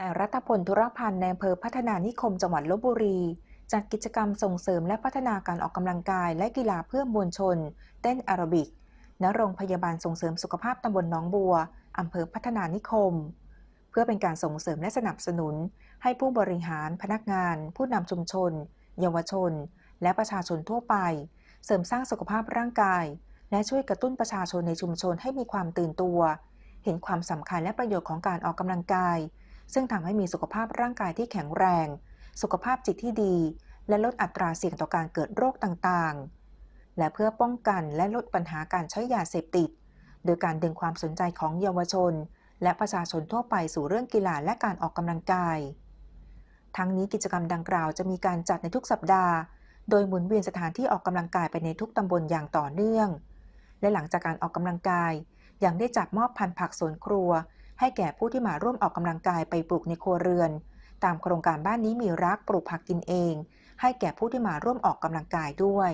นายรัตพลธุรพันธ์ในอำเภอพัฒนานิคมจังหวัดลบบุรี จัดกิจกรรมส่งเสริมและพัฒนาการออกกำลังกายและกีฬาเพื่อมวลชน เต้นแอโรบิก ณ โรงพยาบาลส่งเสริมสุขภาพตำบลหนองบัวอำเภอพัฒนานิคม เพื่อเป็นการส่งเสริมและสนับสนุน ให้ผู้บริหาร พนักงาน ผู้นำชุมชน เยาวชน และประชาชนทั่วไป เสริมสร้างสุขภาพร่างกาย และช่วยกระตุ้นประชาชนในชุมชนให้มีความตื่นตัว เห็นความสำคัญและประโยชน์ของการออกกำลังกาย ซึ่งทำให้มีสุขภาพร่างกายที่แข็งแรง สุขภาพจิตที่ดี และลดอัตราเสี่ยงต่อการเกิดโรคต่างๆ และเพื่อป้องกันและลดปัญหาการใช้ยาเสพติด โดยการดึงความสนใจของเยาวชน และประชาชนทั่วไปสู่เรื่องกีฬาและการออกกำลังกาย ทั้งนี้กิจกรรมดังกล่าวจะมีการจัดในทุกสัปดาห์ โดยหมุนเวียนสถานที่ออกกำลังกายไปในทุกตำบลอย่างต่อเนื่อง และหลังจากการออกกำลังกายยังได้จัดมอบพันธุ์ผักสวนครัว ให้แก่ผู้ที่มาร่วมออกกำลังกายไปปลูกในครัวเรือน ตามโครงการบ้านนี้มีรักปลูกผักกินเอง ให้แก่ผู้ที่มาร่วมออกกำลังกายด้วย